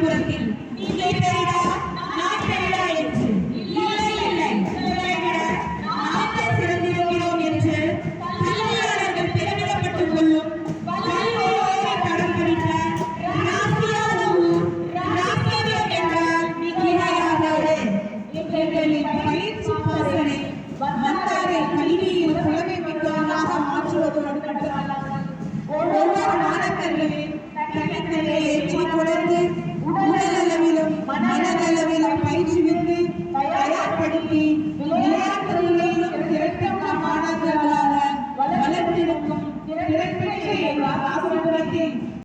காஞ்சிபுரத்தில் இல்லை பெரிடா நான் பெரிடா என்று. இல்லை இல்லை. உங்களை விட. நாங்கள் சிறந்திருக்கிறோம் என்று கல்வியாளர்கள் பெருமிதப்பட்டுக் கொள்ளும் மன்னாரை கல்வியின் புலமை மிக்கவனாக மாற்றுவதோடு மட்டுமல்லாமல் ஒவ்வொரு மாணவர்களின் மனதளவில் பயிற்றுவித்து தயார்படுத்தி